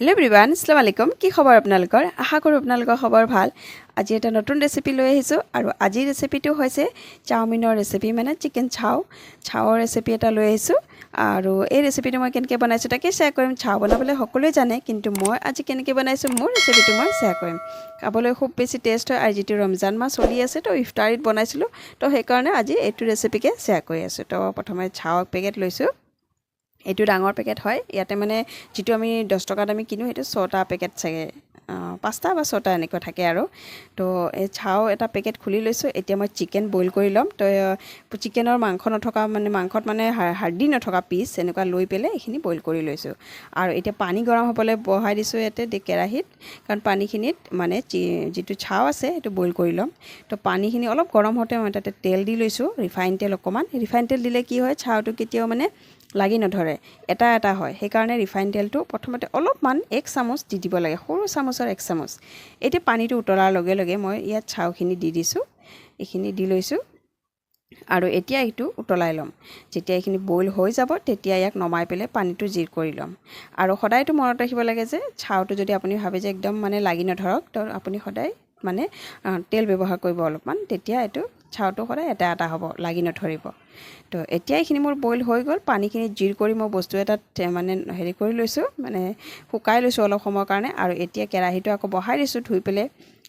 Hello ব্ৰিবান Islam আলাইকুম কি খবৰ আপোনালোকৰ? আশা কৰোঁ আপোনালোকৰ খবৰ ভালো। আজি এটা নতুন ৰেচিপি লৈ আহিছোঁ আৰু আজিৰ ৰেচিপিটো হৈছে চাওমিনৰ ৰেচিপি মানে চিকেন চাও চাওৰ ৰেচিপি এটা লৈ আহিছোঁ। আৰু এই ৰেচিপিটো মই কেনেকৈ বনাইছোঁ তাকে শ্বেয়াৰ কৰিম। চাও বনাবলৈ সকলোৱে জানে, কিন্তু মই আজি কেনেকৈ বনাইছোঁ মোৰ ৰেচিপিটো মই শ্বেয়াৰ কৰিম। খাবলৈ খুব বেছি টেষ্ট হয় আৰু যিটো ৰমজান মাহ চলি আছে, তো ইফতাৰীত বনাইছিলোঁ। তো সেইকাৰণে আজি এইটো ৰেচিপিকে শ্বেয়াৰ কৰি আছোঁ। তো প্ৰথমে চাও পেকেট লৈছোঁ। এইটো ডাঙৰ পেকেট হয়। ইয়াতে মানে যিটো আমি দহ টকাত আমি কিনো সেইটো ছটা পেকেট চাগে। পাঁচটা বা ছটা এনেকুৱা থাকে আৰু। তো এই চাও, এটা পেকেট খুলি লৈছোঁ। এতিয়া মই চিকেন বইল কৰি ল'ম। তো চিকেনৰ মাংস নথকা মানে মাংসত মানে হাৰ্ডি নথকা পিচ এনেকুৱা লৈ পেলাই এইখিনি বইল কৰি লৈছোঁ। আৰু এতিয়া পানী গৰম হ'বলৈ বহাই দিছোঁ ইয়াতে কেৰাহীত। কাৰণ পানীখিনিত মানে যিটো চাও আছে, সেইটো বইল কৰি ল'ম। তো, পানীখিনি অলপ গৰম হওঁতে মই তাতে তেল দি লৈছোঁ, ৰিফাইন তেল অকণমান। ৰিফাইন তেল দিলে কি হয়, চাওটো কেতিয়াও মানে লাগি নধৰে। এটা এটা হয়। সেইকাৰণে ৰিফাইন তেলটো প্ৰথমতে অলপমান এক চামুচ দি দিব লাগে। সৰু চামুচৰ এক চামুচ এতিয়া পানীটো উতলাৰ লগে লগে মই ইয়াত চাউখিনি দি দিছোঁ এইখিনি দি লৈছোঁ আৰু এতিয়া এইটো উতলাই ল'ম। যেতিয়া এইখিনি বইল হৈ যাব তেতিয়া ইয়াক নমাই পেলাই পানীটো জিৰ কৰি ল'ম। আৰু সদায়তো মনত ৰাখিব লাগে যে চাউটো যদি আপুনি ভাবে যে একদম মানে লাগি নধৰক তো আপুনি সদায় মানে তেল ব্যৱহাৰ কৰিব অলপমান তেতিয়া এইটো চাউটো সদায় এটা এটা হ'ব লাগি নধৰিব। তো এতিয়া এইখিনি মোৰ বইল হৈ গ'ল পানীখিনি জিৰ কৰি মই বস্তু এটাত মানে হেৰি কৰি লৈছোঁ মানে শুকাই লৈছোঁ অলপ সময়ৰ কাৰণে আৰু এতিয়া কেৰাহীটো আকৌ বহাই দিছোঁ ধুই পেলাই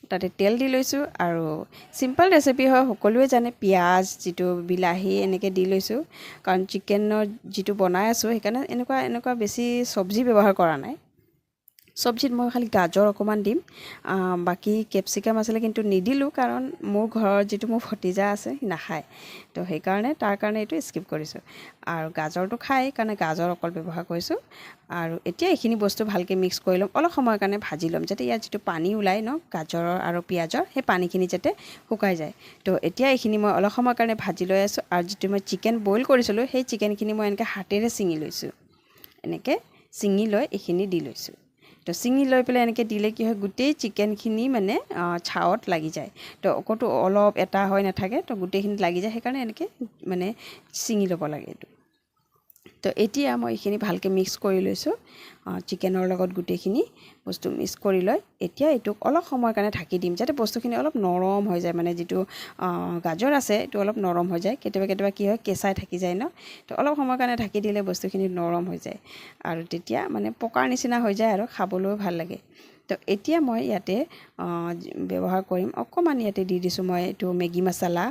তাতে তেল দি লৈছোঁ আৰু চিম্পল ৰেচিপি হয় সকলোৱে জানে পিঁয়াজ যিটো বিলাহী এনেকৈ দি লৈছোঁ কাৰণ চিকেনৰ যিটো বনাই আছোঁ সেইকাৰণে এনেকুৱা এনেকুৱা বেছি চব্জি ব্যৱহাৰ কৰা নাই। চব্জিত মই খালি গাজৰ অকণমান দিম। বাকী কেপচিকাম আছিলে কিন্তু নিদিলোঁ কাৰণ মোৰ ঘৰৰ যিটো মোৰ ভতিজা আছে নাখায়। তো সেইকাৰণে তাৰ কাৰণে এইটো স্কিপ কৰিছোঁ। আৰু গাজৰটো খায় কাৰণে গাজৰ অকল ব্যৱহাৰ কৰিছোঁ। আৰু এতিয়া এইখিনি বস্তু ভালকৈ মিক্স কৰি ল'ম। অলপ সময়ৰ কাৰণে ভাজি ল'ম যাতে ইয়াত যিটো পানী ওলায় ন গাজৰৰ আৰু পিঁয়াজৰ, সেই পানীখিনি যাতে শুকাই যায়। তো এতিয়া এইখিনি মই অলপ সময়ৰ কাৰণে ভাজি লৈ আছোঁ। আৰু যিটো মই চিকেন বইল কৰিছিলোঁ, সেই চিকেনখিনি মই এনেকৈ হাতেৰে ছিঙি লৈছোঁ। এনেকৈ ছিঙি লৈ এইখিনি দি লৈছোঁ। তো ছিঙি লৈ পেলাই এনেকৈ দিলে কি হয় গোটেই চিকেনখিনি মানে চাৱত লাগি যায়। তো অকতো অলপ এটা হৈ নাথাকে তো গোটেইখিনি লাগি যায় সেইকাৰণে এনেকৈ মানে ছিঙি ল'ব লাগে এইটো। তো এতিয়া মই এইখিনি ভালকৈ মিক্স কৰি লৈছোঁ। চিকেনৰ লগত গোটেইখিনি বস্তু মিক্স কৰি লৈ এতিয়া এইটোক অলপ সময়ৰ কাৰণে ঢাকি দিম যাতে বস্তুখিনি অলপ নৰম হৈ যায় মানে যিটো গাজৰ আছে এইটো অলপ নৰম হৈ যায়। কেতিয়াবা কেতিয়াবা কি হয় কেঁচাই থাকি যায় ন? তো অলপ সময়ৰ কাৰণে ঢাকি দিলে বস্তুখিনি নৰম হৈ যায় আৰু তেতিয়া মানে পকাৰ নিচিনা হৈ যায় আৰু খাবলৈও ভাল লাগে। তো এতিয়া মই ইয়াতে ব্যৱহাৰ কৰিম অকণমান ইয়াতে দি দিছোঁ মই এইটো মেগী মছলা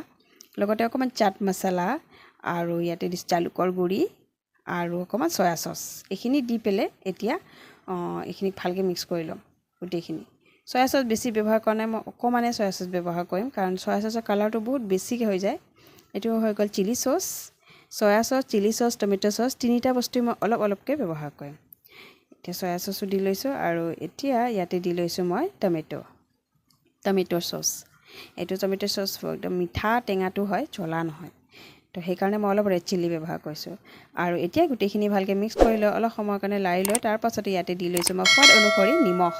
লগতে অকণমান চাট মছলা আৰু ইয়াতে দিছোঁ জালুকৰ গুড়ি। আৰু অকণমান চয়া চচ, এইখিনি দি পেলাই এতিয়া এইখিনি ভালকৈ মিক্স কৰি ল'ম, গোটেইখিনি। চয়া চচ বেছি ব্যৱহাৰ কৰা নাই, মই অকণমানে চয়া চচ ব্যৱহাৰ কৰিম, কাৰণ চয়া চচৰ কালাৰটো বহুত বেছিকৈ হৈ যায়। এইটো হৈ গ'ল chilli sauce soya sauce chilli sauce tomato' sauce তিনিটা বস্তুৱে মই অলপ অলপকৈ ব্যৱহাৰ কৰিম। এতিয়া চয়া চচো দি লৈছোঁ আৰু এতিয়া ইয়াতে দি লৈছোঁ মই টমেট' টমেট' চচ এইটো টমেট' চচ একদম মিঠা টেঙাটো হয়, জ্বলা নহয়। তো সেইকাৰণে মই অলপ ৰেড চিলি ব্যৱহাৰ কৰিছোঁ। আৰু এতিয়া গোটেইখিনি ভালকৈ মিক্স কৰি লৈ অলপ সময়ৰ কাৰণে লাৰি লৈ তাৰপাছতে ইয়াতে দি লৈছোঁ মই সোৱাদ অনুসৰি নিমখ।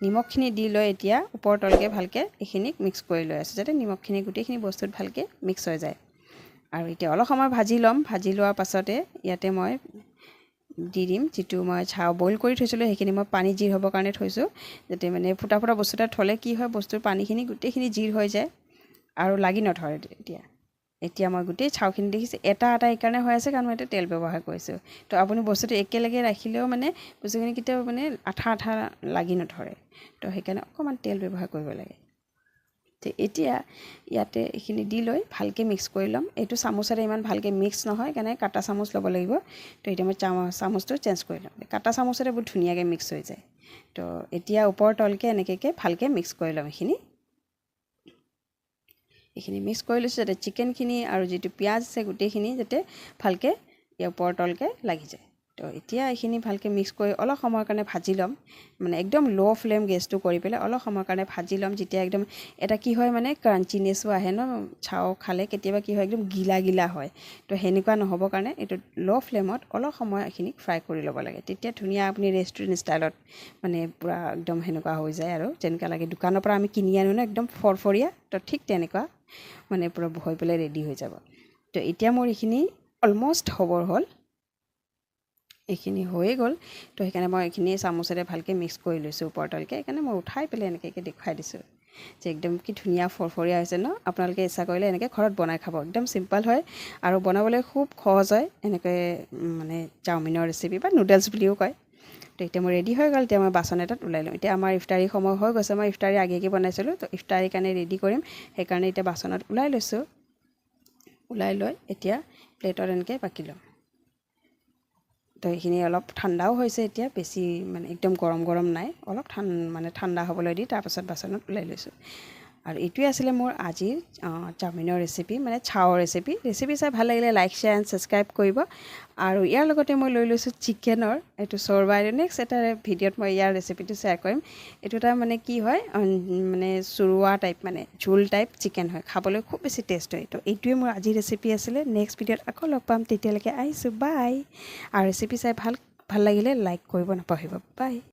নিমখখিনি দি লৈ এতিয়া ওপৰ তলকৈ ভালকৈ এইখিনিক মিক্স কৰি লৈ আছোঁ যাতে নিমখখিনি গোটেইখিনি বস্তুত ভালকৈ মিক্স হৈ যায়। আৰু এতিয়া অলপ সময় ভাজি ল'ম। ভাজি লোৱাৰ পাছতে ইয়াতে মই দি দিম যিটো মই চাও বইল কৰি থৈছিলোঁ সেইখিনি মই পানী জিৰ হ'বৰ কাৰণে থৈছোঁ। যাতে মানে ফুটা ফুটা বস্তু এটা থ'লে কি হয় বস্তুৰ পানীখিনি গোটেইখিনি জিৰ হৈ যায়। আৰু লাগি নধৰে এতিয়া। এতিয়া মই গোটেই চাউখিনি দেখিছোঁ এটা এটা এইকাৰণে হৈ আছে কাৰণ মই এতিয়া তেল ব্যৱহাৰ কৰিছোঁ। তো আপুনি বস্তুটো একেলগে ৰাখিলেও মানে বস্তুখিনি কেতিয়াও মানে আঠা আঠা লাগি নধৰে। তো সেইকাৰণে অকণমান তেল ব্যৱহাৰ কৰিব লাগে। তো এতিয়া ইয়াতে এইখিনি দি লৈ ভালকৈ মিক্স কৰি ল'ম। এইটো চামুচেৰে ইমান ভালকৈ মিক্স নহয় কাৰণে কাটা চামুচ ল'ব লাগিব। তো এতিয়া মই চামুচটো চেঞ্জ কৰি ল'ম। কাটা চামুচেৰে বহুত ধুনীয়াকৈ মিক্স হৈ যায়। তো এতিয়া ওপৰ তলকৈ এনেকৈ ভালকৈ মিক্স কৰি ল'ম এইখিনি। এইখিনি মিক্স কৰি লৈছোঁ যাতে চিকেনখিনি আৰু যিটো পিঁয়াজ আছে গোটেইখিনি যাতে ভালকৈ ইয়াৰ ওপৰ তলকৈ লাগি যায়। তো এতিয়া এইখিনি ভালকৈ মিক্স কৰি অলপ সময়ৰ কাৰণে ভাজি ল'ম। মানে একদম ল' ফ্লেম গেছটো কৰি পেলাই অলপ সময়ৰ কাৰণে ভাজি ল'ম। যেতিয়া একদম এটা কি হয় মানে ক্ৰাঞ্চিনেছো আহে ন চাও খালে কেতিয়াবা কি হয় একদম গিলা গিলা হয়। তো সেনেকুৱা নহ'বৰ কাৰণে এইটো ল' ফ্লেমত অলপ সময় এইখিনি ফ্ৰাই কৰি ল'ব লাগে। তেতিয়া ধুনীয়া আপুনি ৰেষ্টুৰেণ্ট ষ্টাইলত মানে পূৰা একদম সেনেকুৱা হৈ যায় আৰু। যেনেকুৱা লাগে দোকানৰ পৰা আমি কিনি আনো ন একদম ফৰফৰীয়া। তো ঠিক তেনেকুৱা মানে পূৰা হৈ পেলাই ৰেডি হৈ যাব। তো এতিয়া মোৰ এইখিনি অলমষ্ট হ'বৰ হ'ল। এইখিনি হৈয়ে গ'ল। তো সেইকাৰণে মই এইখিনি চামুচেৰে ভালকৈ মিক্স কৰি লৈছোঁ ওপৰ তলকৈ সেইকাৰণে মই উঠাই পেলাই এনেকৈ দেখুৱাই দিছোঁ যে একদম কি ধুনীয়া ফৰফৰীয়া হৈছে ন। আপোনালোকে ইচ্ছা কৰিলে এনেকৈ ঘৰত বনাই খাব। একদম চিম্পল হয় আৰু বনাবলৈ খুব সহজ হয় এনেকৈ মানে চাওমিনৰ ৰেচিপি বা নুডলছ বুলিও কয়। তো এতিয়া মই ৰেডি হৈ গ'ল, এতিয়া মই বাচন এটাত ওলাই ল'ম এতিয়া আমাৰ ইফতাৰী সময় হৈ গৈছে, মই ইফতাৰী আগে আগে বনাইছিলোঁ। তো ইফতাৰীৰ কাৰণে ৰেডি কৰিম, সেইকাৰণে এতিয়া বাচনত ওলাই লৈছোঁ। ওলাই লৈ এতিয়া প্লেটত এনেকৈ বাকি ল'ম। তো এইখিনি অলপ ঠাণ্ডাও হৈছে এতিয়া বেছি মানে একদম গৰম গৰম নাই অলপ ঠান মানে ঠাণ্ডা হ'বলৈ দি তাৰপাছত বাচনত ওলাই লৈছোঁ। আৰু এইটোৱে আছিলে মোৰ আজিৰ চাওমিনৰ ৰেচিপি মানে চাওৰ ৰেচিপি ৰেচিপি চাই ভাল লাগিলে লাইক শ্বেয়াৰ এণ্ড ছাবস্ক্ৰাইব কৰিব। আৰু ইয়াৰ লগতে মই লৈ লৈছোঁ চিকেনৰ এইটো চৰ্বা নেক্সট এটা ভিডিঅ'ত মই ইয়াৰ ৰেচিপিটো শ্বেয়াৰ কৰিম। এইটো এটা মানে কি হয় মানে চুৰুৱা টাইপ মানে ঝোল টাইপ চিকেন হয়। খাবলৈ খুব বেছি টেষ্ট হয় তো এইটোৱে মোৰ আজিৰ ৰেচিপি আছিলে। নেক্সট ভিডিঅ'ত আকৌ লগ পাম। তেতিয়ালৈকে আহিছোঁ। বাই আৰু ৰেচিপি চাই ভাল ভাল লাগিলে লাইক কৰিব নাপাহৰিব বাই